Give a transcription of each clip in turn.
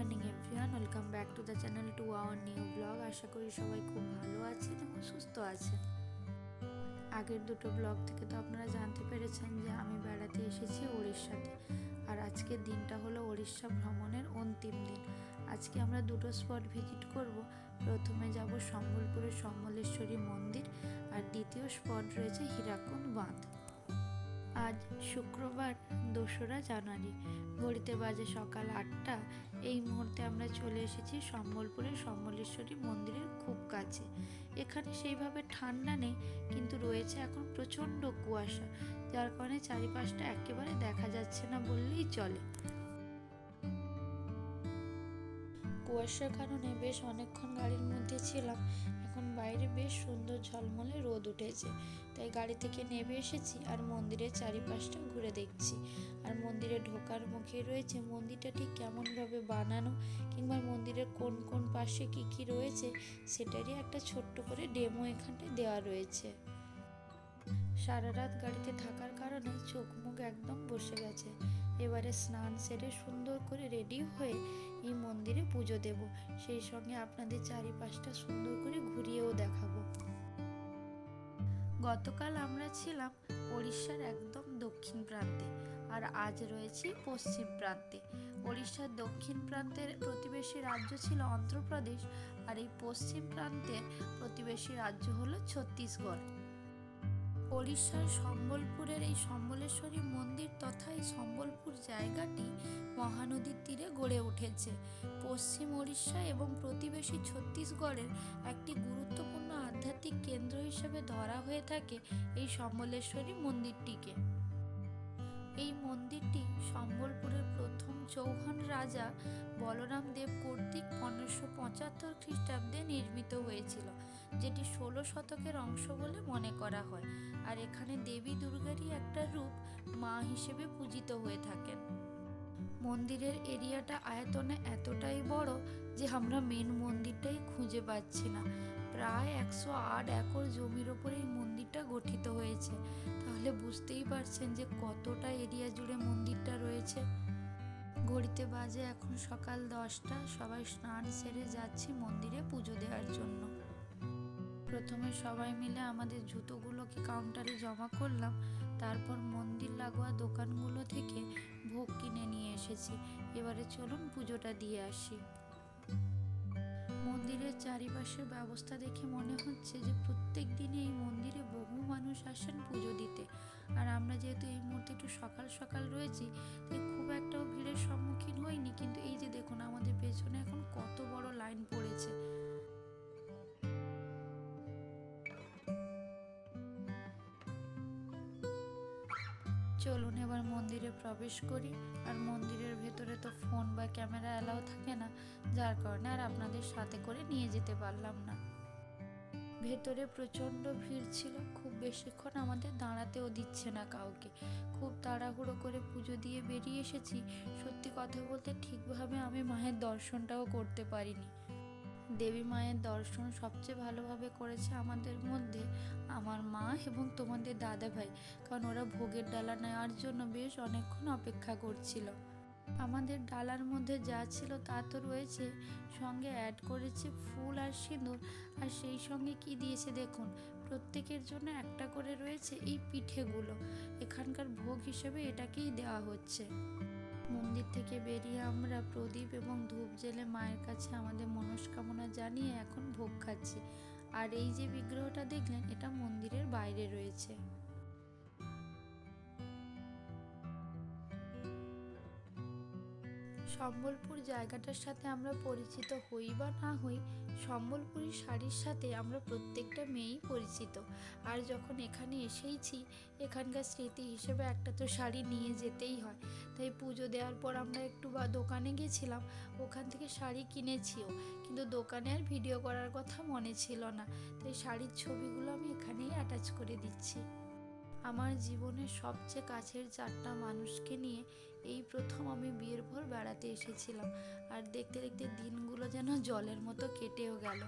Morning everyone welcome back to the channel to our new blog আশা করি সবাই খুব ভালো আছেন এবং সুস্থ আছেন। আগের দুটো ব্লগ থেকে তো আপনারা জানতে পেরেছেন যে আমি বেড়াতে এসেছি উড়িষ্যাতে আর আজকের দিনটা হলো উড়িষ্যা ভ্রমণের অন্তিম দিন। আজকে আমরা দুটো স্পট ভিজিট করব। প্রথমে যাব সম্বলপুরের সম্বলেশ্বরী মন্দির আর দ্বিতীয় স্পট রয়েছে হীরাকুন্ড বাঁধ। আজ শুক্রবার দোসরা জানুয়ারি। ঘড়িতে বাজে সকাল আটটা। এই মুহূর্তে আমরা চলে এসেছি সম্বলপুরের সম্বলেশ্বরী মন্দিরের খুব কাছে। এখানে সেইভাবে ঠান্ডা নেই, কিন্তু রয়েছে এখন প্রচণ্ড কুয়াশা, যার কারণে চারিপাশটা একেবারে দেখা যাচ্ছে না বললেই চলে। কুয়াশার কারণে বেশ অনেকক্ষণ গাড়ির মধ্যে ছিলাম এখন বাইরে বেশ সুন্দর ঝলমলে রোদ উঠেছে। তাই গাড়ি থেকে নেমে এসেছি আর মন্দিরের চারিপাশটা ঘুরে দেখছি। আর মন্দিরে ঢোকার মুখে রয়েছে মন্দিরটা ঠিক কেমনভাবে বানানো কিংবা মন্দিরের কোন কোন পাশে কি কি রয়েছে সেটারই একটা ছোট্ট করে ডেমো এখানটায় দেওয়া রয়েছে। সারা রাত গাড়িতে থাকার কারণে চোখ মুখ একদম বসে গেছে। এবারে স্নান সেরে সুন্দর করে রেডি হয়ে এই মন্দিরে পুজো দেব। সেই সঙ্গে আপনাদের চারিপাশটা সুন্দর করে ঘুরিয়েও দেখাবো। গতকাল আমরা ছিলাম ওড়িশার একদম দক্ষিণ প্রান্তে আর আজ রয়েছি পশ্চিম প্রান্তে। ওড়িশার দক্ষিণ প্রান্তের প্রতিবেশী রাজ্য ছিল অন্ধ্রপ্রদেশ আর এই পশ্চিম প্রান্তের প্রতিবেশী রাজ্য হলো ছত্তিশগড়। ওড়িশার সম্বলপুরের এই সম্বলেশ্বরী মন্দির তথা এই সম্বলপুর জায়গাটি মহানদীর তীরে গড়ে উঠেছে। পশ্চিম ওড়িশা এবং প্রতিবেশী ছত্তিশগড়ের একটি গুরুত্বপূর্ণ আধ্যাত্মিক কেন্দ্র হিসেবে ধরা হয়ে থাকে এই সম্বলেশ্বরী মন্দিরটিকে। এই মন্দিরটি সম্বলপুরের প্রথম চৌহান রাজা বলরাম দেব কর্তৃক পনেরোশো পঁচাত্তর খ্রিস্টাব্দে নির্মিত হয়েছিল, যেটি ষোলো শতকের অংশ বলে মনে করা হয়, আর এখানে দেবী দুর্গারই একটা রূপ মা হিসেবে পূজিত হয়ে থাকেন। মন্দিরের এরিয়াটা আয়তনে এতটাই বড় যে আমরা মেন মন্দিরটাই খুঁজে পাচ্ছি না। প্রায় একশো আট একর জমির ওপরে এই মন্দিরটা গঠিত হয়েছে। তাহলে বুঝতেই পারছেন যে কতটা এরিয়া জুড়ে মন্দিরটা রয়েছে। ঘড়িতে বাজে এখন সকাল দশটা। সবাই স্নান সেরে যাচ্ছি মন্দিরে পুজো দেওয়ার জন্য। প্রথমে সবাই মিলে আমাদের জুতোগুলোকে কাউন্টারে জমা করলাম। তারপর মন্দির লাগোয়া দোকানগুলো থেকে ভোগ কিনে নিয়ে এসেছি। এবারে চলুন পুজোটা দিয়ে আসি। মন্দিরের চারিপাশের ব্যবস্থা দেখে মনে হচ্ছে যে প্রত্যেক দিনে এই মন্দিরে বহু মানুষ আসেন পুজো দিতে। আর আমরা যেহেতু এই মুহূর্তে একটু সকাল সকাল রয়েছি, তাই খুব একটাও ভিড়ের সম্মুখীন হইনি কিন্তু এই যে দেখুন আমাদের পেছনে এখন কত বড় লাইন পড়েছে। চলুন এবার মন্দিরে প্রবেশ করি। আর মন্দিরের ভেতরে তো ফোন বা ক্যামেরা অ্যালাও থাকে না, যার কারণে আর আপনাদের সাথে করে নিয়ে যেতে পারলাম না। ভেতরে প্রচণ্ড ভিড় ছিল বেশিক্ষণ আমাদের দাঁড়াতেও দিচ্ছে না কাউকে। খুব তাড়াহুড়ো করে পুজো দিয়ে বেরিয়ে এসেছি। সত্যি কথা বলতে ঠিকভাবে আমি মায়ের দর্শনটাও করতে পারিনি। দেবী মায়ের দর্শন সবচেয়ে ভালোভাবে করেছে আমাদের মধ্যে আমার মা এবং তোমাদের দাদা ভাই কারণ ওরা ভোগের ডালা নেওয়ার জন্য বেশ অনেকক্ষণ অপেক্ষা করছিল। আমাদের ডালার মধ্যে যা ছিল তা তো রয়েছে। সঙ্গে অ্যাড করেছে ফুল আর সিঁদুর। আর সেই সঙ্গে কি দিয়েছে দেখুন। প্রত্যেকের জন্য একটা করে রয়েছে এই পিঠেগুলো। এখানকার ভোগ হিসেবে এটাকেই দেওয়া হচ্ছে। মন্দির থেকে বেরিয়ে আমরা প্রদীপ এবং ধূপ জেলে মায়ের কাছে আমাদের মনস্কামনা জানিয়ে এখন ভোগ খাচ্ছি। আর এই যে বিগ্রহটা দেখলেন, এটা মন্দিরের বাইরে রয়েছে। সম্বলপুর জায়গাটার সাথে আমরা পরিচিত হই বা না হই সম্বলপুরি শাড়ির সাথে আমরা প্রত্যেকটা মেয়েই পরিচিত। আর যখন এখানে এসেইছি, এখানকার স্মৃতি হিসেবে একটা তো শাড়ি নিয়ে যেতেই হয়। তাই পুজো দেওয়ার পর আমরা একটু বা দোকানে গেছিলাম, ওখান থেকে শাড়ি কিনেছিও। কিন্তু দোকানে আর ভিডিও করার কথা মনে ছিল না। তাই শাড়ির ছবিগুলো আমি এখানেই অ্যাটাচ করে দিচ্ছি। আমার জীবনের সবচেয়ে কাছের চারটা মানুষকে নিয়ে এই প্রথম আমি বিয়ের পর বেড়াতে এসেছিলাম। আর দেখতে দেখতে দিনগুলো যেন জলের মতো কেটেও গেল।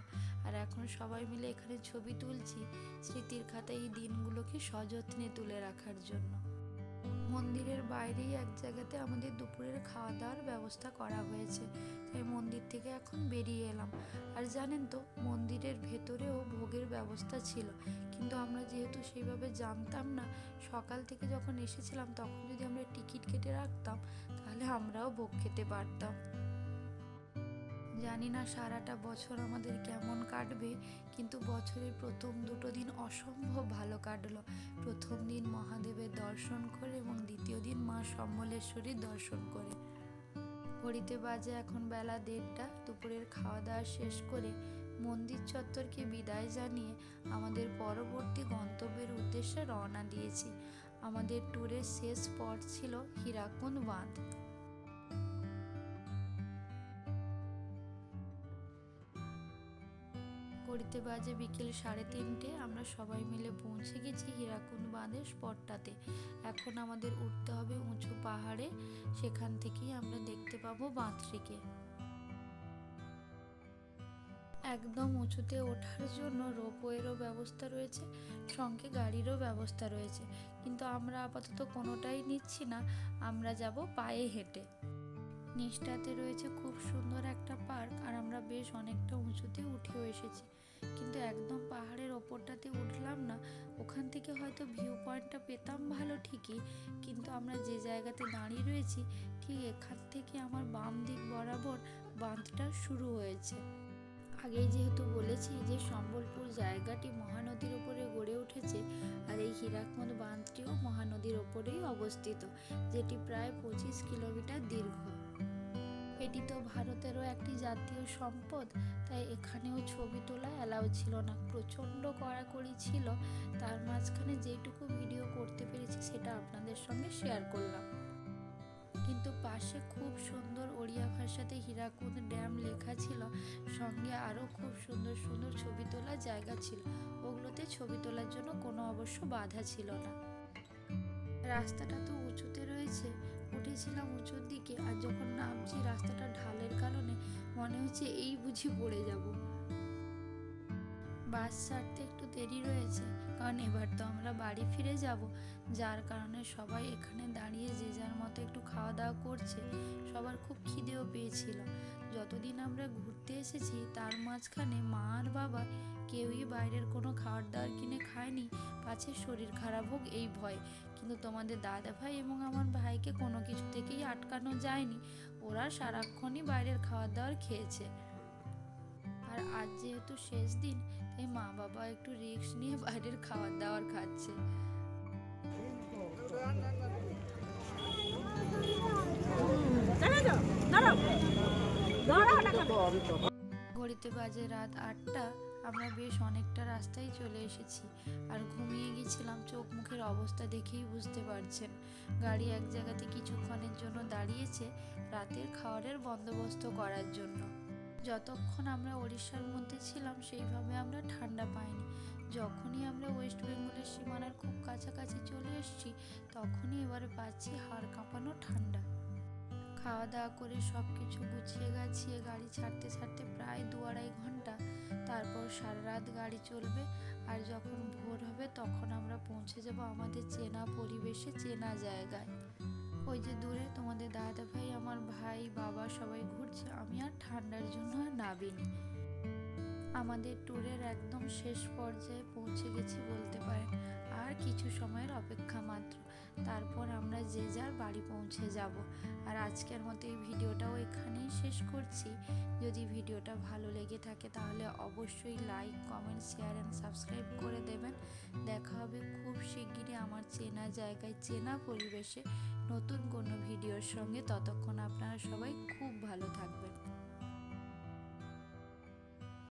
আর এখন সবাই মিলে এখানে ছবি তুলছি স্মৃতির খাতায় এই দিনগুলোকে সযত্নে তুলে রাখার জন্য। মন্দিরের বাইরেই এক জায়গাতে আমাদের দুপুরের খাওয়া দাওয়ার ব্যবস্থা করা হয়েছে। তাই মন্দির থেকে এখন বেরিয়ে এলাম। আর জানেন তো, মন্দিরের ভেতরেও ভোগের ব্যবস্থা ছিল। কিন্তু আমরা যেহেতু সেইভাবে জানতাম না, সকাল থেকে যখন এসেছিলাম, তখন যদি আমরা টিকিট কেটে রাখতাম, তাহলে আমরাও ভোগ খেতে পারতাম। জানি না সারাটা বছর আমাদের কেমন কাটবে, কিন্তু বছরের প্রথম দুটো দিন অসম্ভব ভালো কাটলো। প্রথম দিন মহাদেবের দর্শন করে এবং দ্বিতীয় দিন মা সম্বলেশ্বরীর দর্শন করে। ঘড়িতে বাজে এখন বেলা দেড়টা, দুপুরের খাওয়া দাওয়া শেষ করে মন্দির চত্বরকে বিদায় জানিয়ে আমাদের পরবর্তী গন্তব্যের উদ্দেশ্যে রওনা দিয়েছি। আমাদের ট্যুরের শেষ স্পট ছিল হীরাকুন্দ বাঁধ। ঘড়িতে বাজে বিকেল সাড়ে তিনটে, আমরা সবাই মিলে পৌঁছে গেছি হীরাকুন্দ বাঁধের স্পটটাতে। এখন আমাদের উঠতে হবে উঁচু পাহাড়ে, সেখান থেকেই আমরা দেখতে পাবো বাঁধটিকে। একদম উঁচুতে ওঠার জন্য রোপওয়েরও ব্যবস্থা রয়েছে সঙ্গে গাড়িরও ব্যবস্থা রয়েছে। কিন্তু আমরা আপাতত কোনোটাই নিচ্ছি না, আমরা যাব পায়ে হেঁটে। নিচটাতে রয়েছে খুব সুন্দর একটা পার্ক, আর আমরা বেশ অনেকটা উঁচুতে উঠেও এসেছি। কিন্তু একদম পাহাড়ের ওপরটাতে উঠলাম না। ওখান থেকে হয়তো ভিউ পয়েন্টটা পেতাম ভালো ঠিকই, কিন্তু আমরা যে জায়গাতে দাঁড়িয়ে রয়েছি, ঠিক এখান থেকে আমার বাম দিক বরাবর বাঁধটা শুরু হয়েছে। আগেই যেহেতু বলেছি যে সম্বলপুর জায়গাটি মহানদীর ওপরে গড়ে উঠেছে, আর এই হীরাকুন্দ বাঁধটিও মহানদীর ওপরেই অবস্থিত, যেটি প্রায় পঁচিশ কিলোমিটার দীর্ঘ। এটি তো ভারতেরও একটি জাতীয় সম্পদ, তাই এখানেও ছবি তোলা অ্যালাউ ছিল না। প্রচণ্ড কড়াকড়ি ছিল, তার মাঝখানে যেটুকু ভিডিও করতে পেরেছি সেটা আপনাদের সঙ্গে শেয়ার করলাম। কিন্তু পাশে খুব সুন্দর ওড়িয়া ভাষাতে হীরাকুদ ড্যাম লেখা ছিল, সঙ্গে আরও খুব সুন্দর সুন্দর ছবি তোলার জায়গা ছিল। ওগুলোতে ছবি তোলার জন্য কোনো অবশ্য বাধা ছিল না। রাস্তাটা তো উঁচুতে রয়েছে উঠেছিলাম উঁচুর দিকে আর যখন নামছি রাস্তাটা ঢালের কারণে মনে হচ্ছে এই বুঝি পড়ে যাব। বাস ছাড়তে একটু দেরি রয়েছে, কারণ এবার তো আমরা বাড়ি ফিরে যাব, যার কারণে সবাই এখানে দাঁড়িয়ে যে যার মতো একটু খাওয়া দাওয়া করছে, সবার খুব খিদেও পেয়েছিল। যতদিন আমরা ঘুরতে এসেছি, তার মাঝখানে মা বাবা, কেউই বাইরের কোনো খাবার দাবার কিনে খায়নি। পাছে শরীর খারাপ হোক, এই ভয়। কিন্তু তোমাদের দাদা ভাই এবং আমার ভাইকে কোনো কিছু থেকেই আটকানো যায়নি। ওরা সারাক্ষণই বাইরের খাবার দাবার খেয়েছে। আর আজ যেহেতু শেষ দিন, তাই মা বাবা একটু রিস্ক নিয়ে বাইরের খাবার দাবার খাচ্ছে। ঘড়িতে বাজে রাত আটটা, আমরা বেশ অনেকটা রাস্তায় চলে এসেছি। আর ঘুমিয়ে গেছিলাম, চোখ মুখের অবস্থা দেখেই বুঝতে পারছেন। গাড়ি এক জায়গাতে কিছুক্ষণের জন্য দাঁড়িয়েছে রাতের খাওয়ারের বন্দোবস্ত করার জন্য। যতক্ষণ আমরা ওড়িশার মধ্যে ছিলাম, সেইভাবে আমরা ঠান্ডা পাইনি। যখনই আমরা ওয়েস্ট বেঙ্গলের সীমানার খুব কাছাকাছি চলে এসেছি, তখনই এবারে পাচ্ছি হাড় কাঁপানো ঠান্ডা। খাওয়া দাওয়া করে সব কিছু গুছিয়ে গাছিয়ে গাড়ি ছাড়তে ছাড়তে প্রায় দু আড়াই ঘণ্টা। তারপর সারা রাত গাড়ি চলবে আর যখন ভোর হবে তখন আমরা পৌঁছে যাব আমাদের চেনা পরিবেশে, চেনা জায়গায়। ওই যে দূরে তোমাদের দাদা ভাই আমার ভাই, বাবা সবাই ঘুরছে, আমি আর ঠান্ডার জন্য আর নাবিনি। আমাদের ট্যুরের একদম শেষ পর্যায়ে পৌঁছে গেছি বলতে পারেন। আর কিছু সময়ের অপেক্ষা মাত্র। তারপর আমরা যে যার বাড়ি পৌঁছে যাব। আর আজকের মতো এই ভিডিওটাও এখানেই শেষ করছি। যদি ভিডিওটা ভালো লেগে থাকে তাহলে অবশ্যই like comment share and subscribe করে দেবেন। দেখা হবে খুব শিগগিরই আমার চেনা জায়গায়, চেনা পরিবেশে নতুন কোনো ভিডিওর সঙ্গে। ততক্ষণ আপনারা সবাই খুব ভালো থাকবেন।